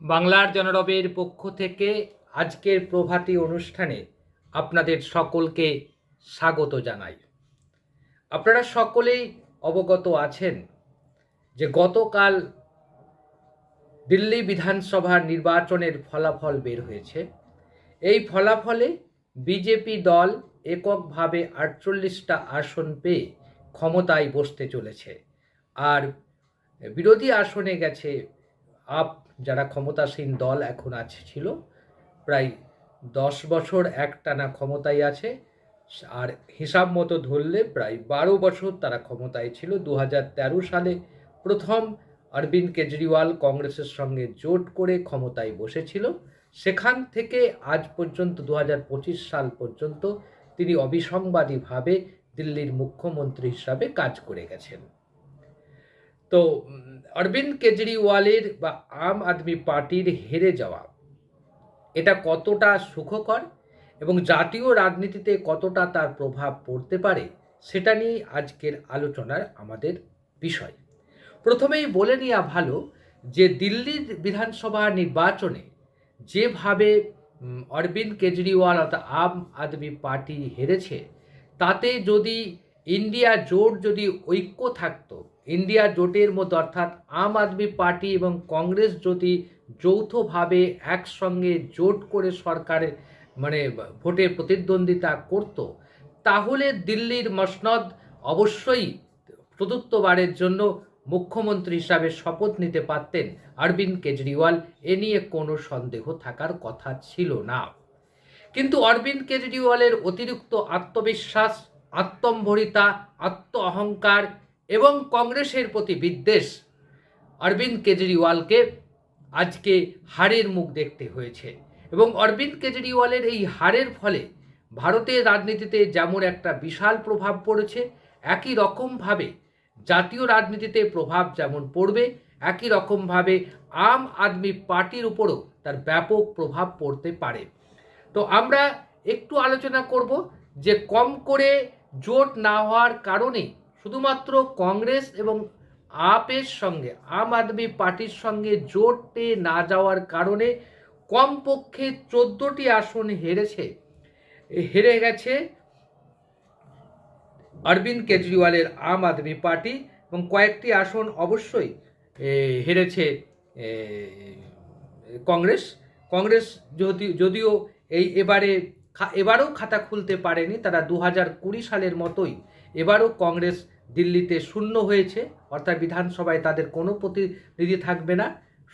বাংলার জনরবের পক্ষ থেকে আজকের প্রভাতী অনুষ্ঠানে আপনাদের সকলকে স্বাগত জানাই। আপনারা সকলেই অবগত আছেন যে গতকাল দিল্লি বিধানসভার নির্বাচনের ফলাফল বের হয়েছে। এই ফলাফলে বিজেপি দল এককভাবে আটচল্লিশটা আসন পেয়ে ক্ষমতায় বসতে চলেছে। আর বিরোধী আসনে গেছে আপ যারা ক্ষমতাসীন দল এখন আছে ছিল, প্রায় দশ বছর একটানা ক্ষমতায় আছে, আর হিসাব মতো ধরলে প্রায় বারো বছর তারা ক্ষমতায় ছিল। দু সালে প্রথম অরবিন্দ কেজরিওয়াল কংগ্রেসের সঙ্গে জোট করে ক্ষমতায় বসেছিল। সেখান থেকে আজ পর্যন্ত দু হাজার পঁচিশ সাল পর্যন্ত তিনি অবিসংবাদীভাবে দিল্লির মুখ্যমন্ত্রী হিসাবে কাজ করে গেছেন। তো অরবিন্দ কেজরিওয়ালের বা আম আদমি পার্টির হেরে যাওয়া এটা কতটা সুখকর এবং জাতীয় রাজনীতিতে কতটা তার প্রভাব পড়তে পারে সেটা নিয়ে আজকের আলোচনার আমাদের বিষয় প্রথমেই বলে নেওয়া ভালো যে দিল্লির বিধানসভা নির্বাচনে যেভাবে অরবিন্দ কেজরিওয়াল অর্থাৎ আম আদমি পার্টি হেরেছে তাতে যদি ইন্ডিয়া জোট যদি ঐক্য থাকতো, ইন্ডিয়া জোটের মধ্যে অর্থাৎ আম আদমি পার্টি এবং কংগ্রেস যদি যৌথভাবে একসঙ্গে জোট করে সরকারে মানে ভোটে প্রতিদ্বন্দ্বিতা করত, তাহলে দিল্লির মসনদ অবশ্যই চতুর্থবারের জন্য মুখ্যমন্ত্রী হিসাবে শপথ নিতে পারতেন। অরবিন্দ কেজরিওয়াল, এ নিয়ে কোনো সন্দেহ থাকার কথা ছিল না। কিন্তু অরবিন্দ কেজরিওয়ালের অতিরিক্ত আত্মবিশ্বাস আত্মম্ভরিতা আত্ম অহংকার এবং কংগ্রেসের প্রতি বিদ্বেষ। অরবিন্দ কেজরিওয়ালকে আজকে হারের মুখ দেখতে হয়েছে এবং অরবিন্দ কেজরিওয়ালের এই হারের ফলে ভারতের রাজনীতিতে যেমন একটা বিশাল প্রভাব পড়েছে, একই রকমভাবে জাতীয় রাজনীতিতে প্রভাব যেমন পড়বে, একই রকমভাবে আম আদমি পার্টির উপরও তার ব্যাপক প্রভাব পড়তে পারে। তো আমরা একটু আলোচনা করব যে কম করে জোট না হওয়ার কারণে শুধুমাত্র কংগ্রেস এবং আপের সঙ্গে, আম আদমি পার্টির সঙ্গে জোটে না যাওয়ার কারণে কমপক্ষে চোদ্দোটি আসন হেরেছে। হেরে গেছে অরবিন্দ কেজরিওয়ালের আম আদমি পার্টি এবং কয়েকটি আসন অবশ্যই হেরেছে কংগ্রেস। কংগ্রেস যদি যদিও এই এবারে এবারেও খাতা খুলতে পারেনি তারা দু হাজার কুড়ি সালের মতোই। এবারও কংগ্রেস দিল্লিতে শূন্য হয়েছে, অর্থাৎ বিধানসভায় তাদের কোনো প্রতিনিধি থাকবে না।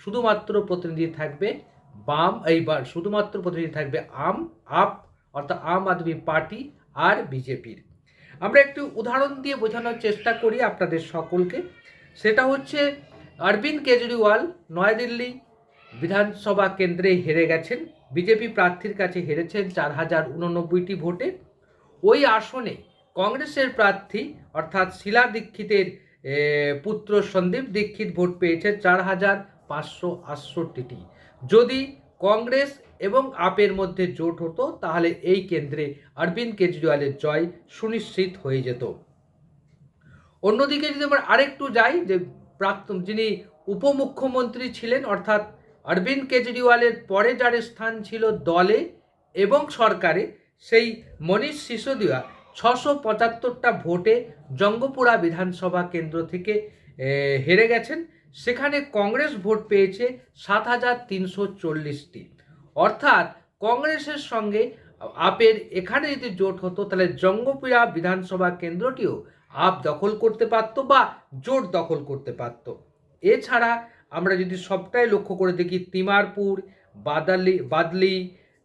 শুধুমাত্র প্রতিনিধি থাকবে বাম এইবার শুধুমাত্র প্রতিনিধি থাকবে আম, আপ, অর্থাৎ আম আদমি পার্টি আর বিজেপির। আমরা একটু উদাহরণ দিয়ে বোঝানোর চেষ্টা করি আপনাদের সকলকে। সেটা হচ্ছে অরবিন্দ কেজরিওয়াল, নয়াদিল্লি বিধানসভা কেন্দ্রে হেরে গেছেন। বিজেপি প্রার্থীর কাছে হেরেছেন চার হাজার উননব্বইটি ভোটে। ওই আসনে কংগ্রেসের প্রার্থী অর্থাৎ শিলা দীক্ষিতের পুত্র সন্দীপ দীক্ষিত ভোট পেয়েছে চার হাজার পাঁচশো আটষট্টিটি। যদি কংগ্রেস এবং আপের মধ্যে জোট হতো, তাহলে এই কেন্দ্রে অরবিন্দ কেজরিওয়ালের জয় সুনিশ্চিত হয়ে যেত। অন্যদিকে যদি আমরা আরেকটু যাই, যে প্রাক্তন যিনি উপমুখ্যমন্ত্রী ছিলেন, অর্থাৎ অরবিন্দ কেজরিওয়ালের পরে যার স্থান ছিল দলে এবং সরকারে, সেই মনীষ সিসোদিয়া ছশো পঁচাত্তরটা ভোটে জঙ্গপুরা বিধানসভা কেন্দ্র থেকে হেরে গেছেন। সেখানে কংগ্রেস ভোট পেয়েছে সাত হাজার তিনশো চল্লিশটি। অর্থাৎ কংগ্রেসের সঙ্গে আপের এখানে যদি জোট হতো, তাহলে জঙ্গপুরা বিধানসভা কেন্দ্রটিও আপ দখল করতে পারতো বা জোট দখল করতে পারতো। এছাড়া আমরা যদি সবটাই লক্ষ্য করে দেখি, তিমারপুর, বাদালি, বাদলি,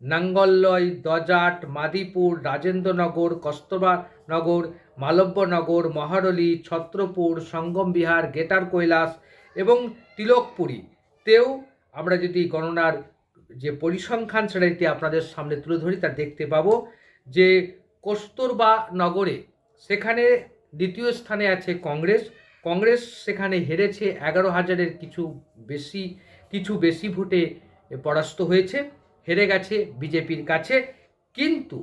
নাঙ্গললয়, দজাট, মাদিপুর, রাজেন্দ্রনগর কস্তবা নগর মালব্যনগর, মহারলি, ছত্রপুর সঙ্গম বিহার গেটার কৈলাস এবং তিলকপুরী তেও আমরা যদি গণনার যে পরিসংখ্যান সেটাতে আপনাদের সামনে তুলে ধরি, তা দেখতে পাবো যে কস্তুরবা নগরে সেখানে দ্বিতীয় স্থানে আছে কংগ্রেস কংগ্রেস সেখানে হেরেছে, এগারো হাজারের কিছু বেশি কিছু বেশি ভোটে পরাস্ত হয়েছে, হেরে গেছে বিজেপির কাছে। কিন্তু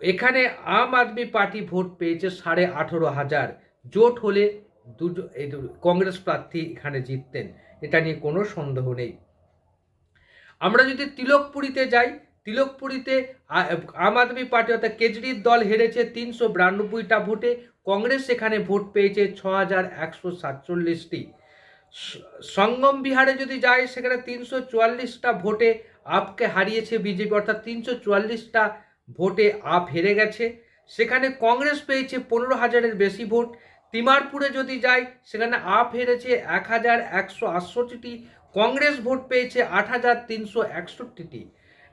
এখানে আম আদমি পার্টি ভোট পেয়েছে সাড়ে আঠেরো হাজার। জোট হলে দুটো কংগ্রেস প্রার্থী এখানে জিততেন। এটা নিয়ে কোনো সন্দেহ নেই। আমরা যদি তিলকপুরীতে যাই তিলকপুরীতে আম আদমি পার্টি অর্থাৎ কেজরির দল হেরেছে তিনশো বিরানব্বইটা ভোটে। কংগ্রেস সেখানে ভোট পেয়েছে ছ হাজার একশো সাতচল্লিশটি। সঙ্গম বিহারে যদি যায়, সেখানে তিনশো চুয়াল্লিশটা ভোটে আপকে হারিয়েছে বিজেপি, অর্থাৎ তিনশো চুয়াল্লিশটা ভোটে আপ হেরে গেছে। সেখানে কংগ্রেস পেয়েছে পনেরো হাজারের বেশি ভোট। তিমারপুরে যদি যাই সেখানে আপ হেরেছে এক হাজার একশো আটষট্টিটি। কংগ্রেস ভোট পেয়েছে আট হাজার তিনশো একষট্টিটি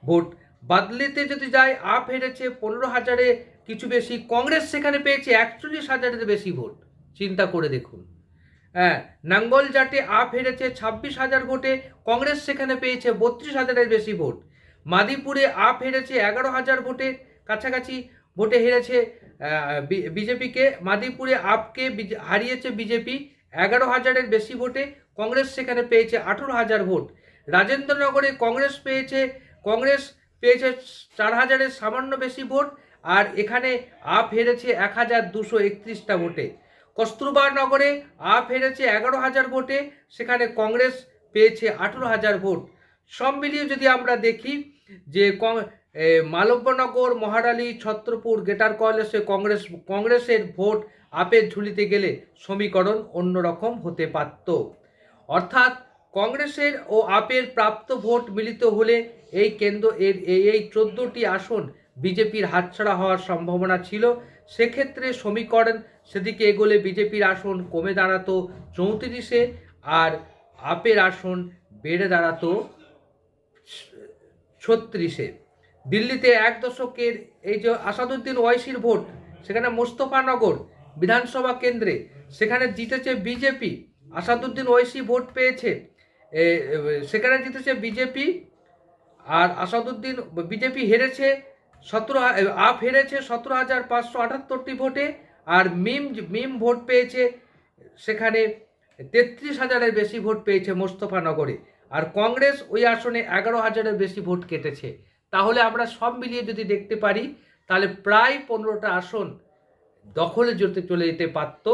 ভোট। বাদলিতে যদি যায়, আপ হেরেছে পনেরো হাজারে, কিছু বেশি। কংগ্রেস সেখানে পেয়েছে একচল্লিশ হাজারের বেশি ভোট। চিন্তা করে দেখুন। হ্যাঁ নাঙ্গল জাটে আপ হেরেছে ছাব্বিশ হাজার ভোটে, কংগ্রেস সেখানে পেয়েছে বত্রিশ হাজারের বেশি ভোট। মাদিপুরে আপ হেরেছে এগারো হাজার ভোটে, কাছাকাছি ভোটে হেরেছে বিজেপিকে। মাদিপুরে আপকে হারিয়েছে বিজেপি এগারো হাজারের বেশি ভোটে, কংগ্রেস সেখানে পেয়েছে আঠেরো হাজার ভোট। রাজেন্দ্রনগরে কংগ্রেস পেয়েছে, কংগ্রেস পেয়েছে চার হাজারের সামান্য বেশি ভোট আর এখানে আপ হেরেছে এক হাজার দুশো একত্রিশটা ভোটে। কস্তুরবা নগরে আপ হেরেছে এগারো হাজার ভোটে, সেখানে কংগ্রেস পেয়েছে আঠেরো হাজার ভোট। সব মিলিয়ে যদি আমরা দেখি যে মালব্যনগর, মহারালী, ছত্রপুর গেটার কলেজে কংগ্রেস কংগ্রেসের ভোট আপের ঝুলিতে গেলে সমীকরণ অন্যরকম হতে পারত। অর্থাৎ কংগ্রেসের ও আপের প্রাপ্ত ভোট মিলিত হলে এই কেন্দ্র এর এই চোদ্দোটি আসন বিজেপির হাতছাড়া হওয়ার সম্ভাবনা ছিল। সেক্ষেত্রে সমীকরণ সেদিকে এগোলে বিজেপির আসন কমে দাঁড়াতো চৌত্রিশে আর আপের আসন বেড়ে দাঁড়াতো ছত্রিশে। দিল্লিতে এক দশকের এই যে আসাদুদ্দিন ওয়াইসির ভোট, সেখানে মোস্তফানগর বিধানসভা কেন্দ্রে, সেখানে জিতেছে বিজেপি। আসাদুদ্দিন ওয়াইসি ভোট পেয়েছে। সেখানে জিতেছে বিজেপি আর আসাদুদ্দিন, বিজেপি হেরেছে সতেরো আপ হেরেছে সতেরো হাজার পাঁচশো আটাত্তরটি ভোটে আর মিম মিম ভোট পেয়েছে সেখানে তেত্রিশ হাজারের বেশি ভোট পেয়েছে মোস্তফানগরে আর কংগ্রেস ওই আসনে এগারো হাজারের বেশি ভোট কেটেছে। তাহলে আমরা সব মিলিয়ে যদি দেখতে পারি, তাহলে প্রায় পনেরোটা আসন দখলে যেতে চলে যেতে পারত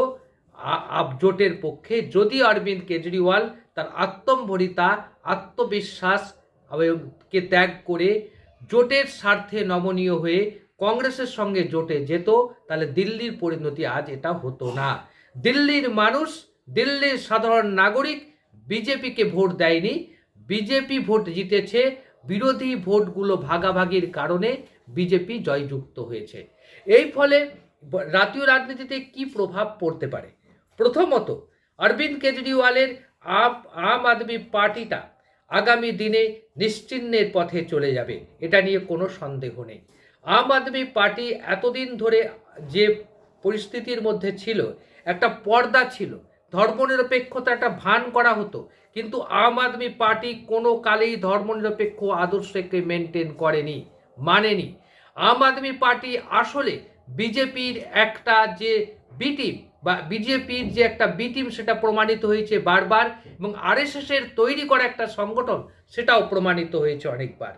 আপ জোটের পক্ষে। যদি অরবিন্দ কেজরিওয়াল তার আত্মম্ভরিতা, আত্মবিশ্বাস কে ত্যাগ করে জোটের স্বার্থে নমনীয় হয়ে কংগ্রেসের সঙ্গে জোটে যেত, তাহলে দিল্লির পরিণতি আজ এটা হতো না। দিল্লির মানুষ, দিল্লির সাধারণ নাগরিক বিজেপিকে ভোট দেয়নি। বিজেপি ভোট জিতেছে, বিরোধী ভোটগুলো ভাগাভাগির কারণে বিজেপি জয়যুক্ত হয়েছে। এই ফলে জাতীয় রাজনীতিতে কি প্রভাব পড়তে পারে? প্রথমত, অরবিন্দ কেজরিওয়ালের আম আদমি পার্টিটা আগামী দিনে নিশ্চিহ্নের পথে চলে যাবে। এটা নিয়ে কোনো সন্দেহ নেই। আম আদমি পার্টি এতদিন ধরে যে পরিস্থিতির মধ্যে ছিল, একটা পর্দা ছিল ধর্মনিরপেক্ষতা একটা ভান করা হতো, কিন্তু আম আদমি পার্টি কোনো কালেই ধর্মনিরপেক্ষ আদর্শকে মেনটেন করেনি, মানেনি। আম আদমি পার্টি আসলে বিজেপির একটা যে বিটিম বা বিজেপির যে একটা বিটিম সেটা প্রমাণিত হয়েছে বারবার এবং আরএসএসের তৈরি করা একটা সংগঠন, সেটাও প্রমাণিত হয়েছে অনেকবার।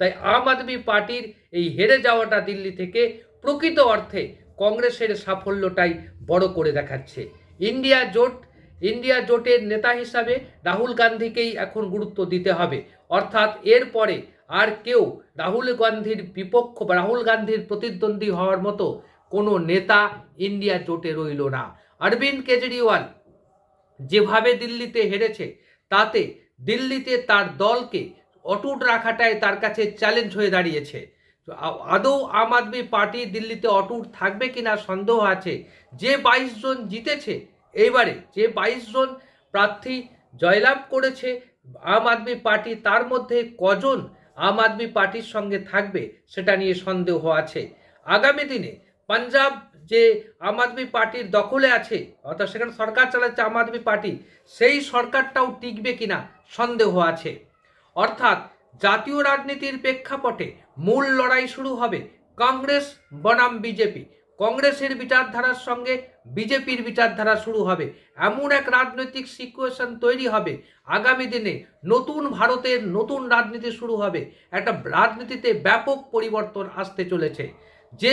তাই আম আদমি পার্টির এই হেরে যাওয়াটা দিল্লি থেকে প্রকৃত অর্থে কংগ্রেসের সাফল্যটাই বড় করে দেখাচ্ছে। ইন্ডিয়া জোট, ইন্ডিয়া জোটের নেতা হিসাবে রাহুল গান্ধীকেই এখন গুরুত্ব দিতে হবে। অর্থাৎ এরপরে আর কেউ রাহুল গান্ধীর বিপক্ষ বা রাহুল গান্ধীর প্রতিদ্বন্দ্বী হওয়ার মতো কোনো নেতা ইন্ডিয়া জোটে রইল না। অরবিন্দ কেজরিওয়াল যেভাবে দিল্লিতে হেরেছে, তাতে দিল্লিতে তার দলকে অটুট রাখাটাই তার কাছে চ্যালেঞ্জ হয়ে দাঁড়িয়েছে। আদৌ আম আদমি পার্টি দিল্লিতে অটুট থাকবে কিনা সন্দেহ আছে? যে বাইশ জন জিতেছে, এইবারে যে বাইশ জন প্রার্থী জয়লাভ করেছে, আম আদমি পার্টি তার মধ্যে কজন আম আদমি পার্টির সঙ্গে থাকবে সেটা নিয়ে সন্দেহ আছে। আগামী দিনে পাঞ্জাব যে আম আদমি পার্টির দখলে আছে, অর্থাৎ সেখানে সরকার চালাচ্ছে আম আদমি পার্টি, সেই সরকারটাও টিকবে কিনা সন্দেহ আছে। অর্থাৎ জাতীয় রাজনীতির প্রেক্ষাপটে মূল লড়াই শুরু হবে কংগ্রেস, বনাম বিজেপি। কংগ্রেসের বিচারধারার সঙ্গে বিজেপির বিচারধারা শুরু হবে। এমন এক রাজনৈতিক সিচুয়েশন তৈরি হবে। আগামী দিনে নতুন ভারতের নতুন রাজনীতি শুরু হবে। একটা রাজনীতিতে ব্যাপক পরিবর্তন আসতে চলেছে। যে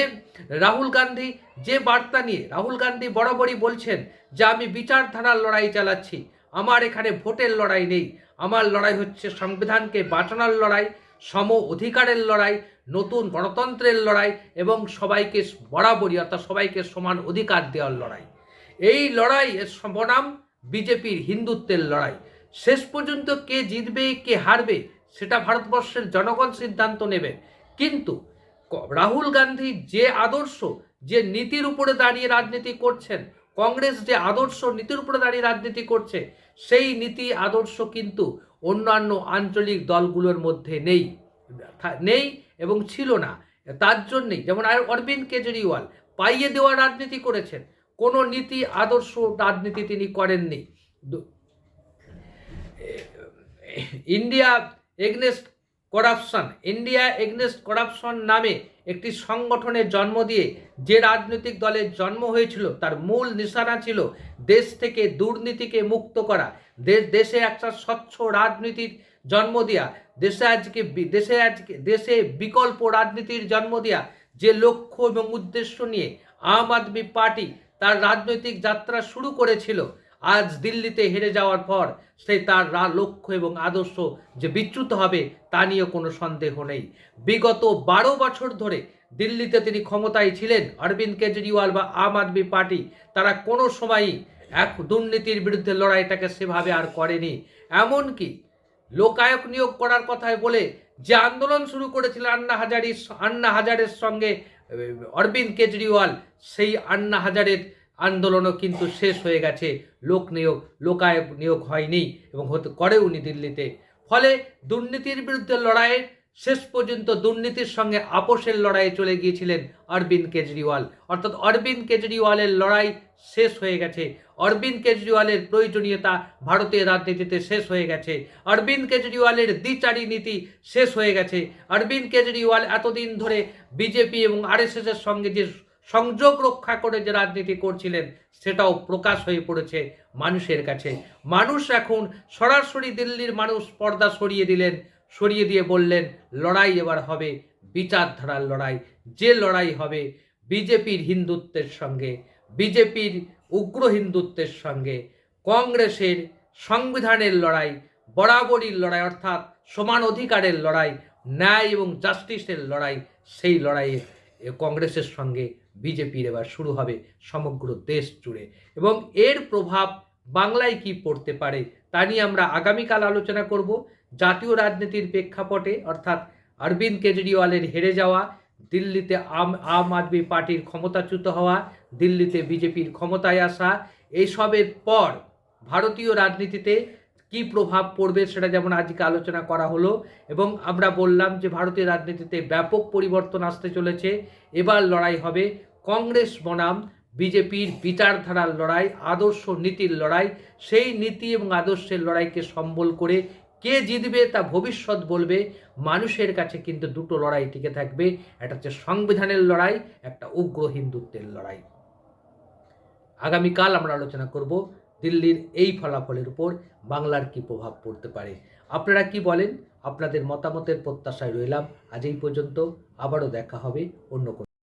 রাহুল গান্ধী, যে বার্তা নিয়ে রাহুল গান্ধী বরাবরই বলছেন যে আমি বিচারধারার লড়াই চালাচ্ছি, আমার এখানে ভোটের লড়াই নেই, আমার লড়াই হচ্ছে সংবিধানকে বাঁচানোর লড়াই, সম অধিকারের লড়াই, নতুন গণতন্ত্রের লড়াই এবং সবাইকে বরাবরই অর্থাৎ সবাইকে সমান অধিকার দেওয়ার লড়াই। এই লড়াই এর বনাম বিজেপির হিন্দুত্বের লড়াই। শেষ পর্যন্ত কে জিতবে, কে হারবে, সেটা ভারতবর্ষের জনগণ সিদ্ধান্ত নেবে। কিন্তু রাহুল গান্ধী যে আদর্শ, যে নীতির উপরে দাঁড়িয়ে রাজনীতি করছেন, কংগ্রেস যে আদর্শ, নীতির উপরে দাঁড়িয়ে রাজনীতি করছে, সেই নীতি, আদর্শ কিন্তু অন্যান্য আঞ্চলিক দলগুলোর মধ্যে নেই। নেই এবং ছিল না। তার জন্যেই যেমন অরবিন্দ কেজরিওয়াল পাইয়ে দেওয়া রাজনীতি করেছেন, কোনো নীতি, আদর্শ রাজনীতি তিনি করেননি। India against corruption. India against corruption নামে একটি সংগঠনের জন্ম দিয়ে যে রাজনৈতিক দলের জন্ম হয়েছিল, তার মূল নিশানা ছিল দেশ থেকে দুর্নীতিকে মুক্ত করা। দেশ, দেশে একটা স্বচ্ছ রাজনীতির জন্ম দেওয়া দেশে আজকে দেশে আজকে, দেশে বিকল্প রাজনীতির জন্ম দেওয়া যে লক্ষ্য এবং উদ্দেশ্য নিয়ে আম আদমি পার্টি তার রাজনৈতিক যাত্রা শুরু করেছিল আজ দিল্লিতে হেরে যাওয়ার পর সে তার রা- লক্ষ্য এবং আদর্শ যে বিচ্যুত হবে তা নিয়ে কোনো সন্দেহ নেই। বিগত বারো বছর ধরে দিল্লিতে তিনি ক্ষমতায় ছিলেন। অরবিন্দ কেজরিওয়াল বা আম আদমি পার্টি তারা কোনো সময়ই এক দুর্নীতির বিরুদ্ধে লড়াইটাকে সেভাবে আর করেনি। এমনকি লোকায়ক নিয়োগ করার কথায় বলে যে আন্দোলন শুরু করেছিল আন্না হাজারি আন্না হাজারের সঙ্গে অরবিন্দ কেজরিওয়াল সেই আন্না হাজারের আন্দোলনও কিন্তু শেষ হয়ে গেছে। লোক নিয়োগ, লোকায়ক নিয়োগ হয়নি এবং হতে করে উনি দিল্লিতে। ফলে দুর্নীতির বিরুদ্ধে লড়াইয়ে শেষ পর্যন্ত দুর্নীতির সঙ্গে আপোষের লড়াইয়ে চলে গিয়েছিলেন অরবিন্দ কেজরিওয়াল। অর্থাৎ অরবিন্দ কেজরিওয়ালের লড়াই শেষ হয়ে গেছে। অরবিন্দ কেজরিওয়ালের প্রয়োজনীয়তা ভারতীয় রাজনীতিতে শেষ হয়ে গেছে। অরবিন্দ কেজরিওয়ালের দ্বিচারী নীতি শেষ হয়ে গেছে। অরবিন্দ কেজরিওয়াল এতদিন ধরে বিজেপি এবং আরএসএস এর সঙ্গে যে সংযোগ রক্ষা করে যে রাজনীতি করছিলেন, সেটাও প্রকাশ হয়ে পড়েছে মানুষের কাছে। মানুষ এখন সরাসরি দিল্লির মানুষ পর্দা সরিয়ে দিলেন, সরিয়ে দিয়ে বললেন, লড়াই এবার হবে বিচারধারার লড়াই। যে লড়াই হবে বিজেপির হিন্দুত্বের সঙ্গে, বিজেপির উগ্র হিন্দুত্বের সঙ্গে, কংগ্রেসের সংবিধানের লড়াই, বরাবরই লড়াই, অর্থাৎ সমান অধিকারের লড়াই, ন্যায় এবং জাস্টিসের লড়াই, সেই লড়াইয়ে কংগ্রেসের সঙ্গে বিজেপির এবার শুরু হবে সমগ্র দেশ জুড়ে। এবং এর প্রভাব বাংলায় কি পড়তে পারে তা নিয়ে আমরা আগামীকাল আলোচনা করব। জাতীয় রাজনীতির প্রেক্ষাপটে, অর্থাৎ অরবিন্দ কেজরিওয়ালের হেরে যাওয়া, দিল্লিতে আম আম আদমি পার্টির ক্ষমতাচ্যুত হওয়া, দিল্লিতে বিজেপির ক্ষমতায় আসা এইসবের পর ভারতীয় রাজনীতিতে কি প্রভাব পড়বে সেটা যেমন আজকে আলোচনা করা হলো, এবং আমরা বললাম যে ভারতীয় রাজনীতিতে ব্যাপক পরিবর্তন আসতে চলেছে, এবার লড়াই হবে কংগ্রেস বনাম, বিজেপির বিচারধারার লড়াই, আদর্শ নীতির লড়াই, সেই নীতি এবং আদর্শের লড়াইকে সম্বল করে কে জিতবে তা ভবিষ্যৎ বলবে, মানুষের কাছে কিন্তু দুটো লড়াই টিকে থাকবে, একটা হচ্ছে সংবিধানের লড়াই, একটা উগ্র হিন্দুত্বের লড়াই। আগামীকাল আমরা আলোচনা করব দিল্লির এই ফলাফলের উপর বাংলার কি প্রভাব পড়তে পারে? আপনারা কি বলেন? আপনাদের মতামতের প্রত্যাশায় রইলাম। আজ এই পর্যন্ত আবারও দেখা হবে অন্য কোনো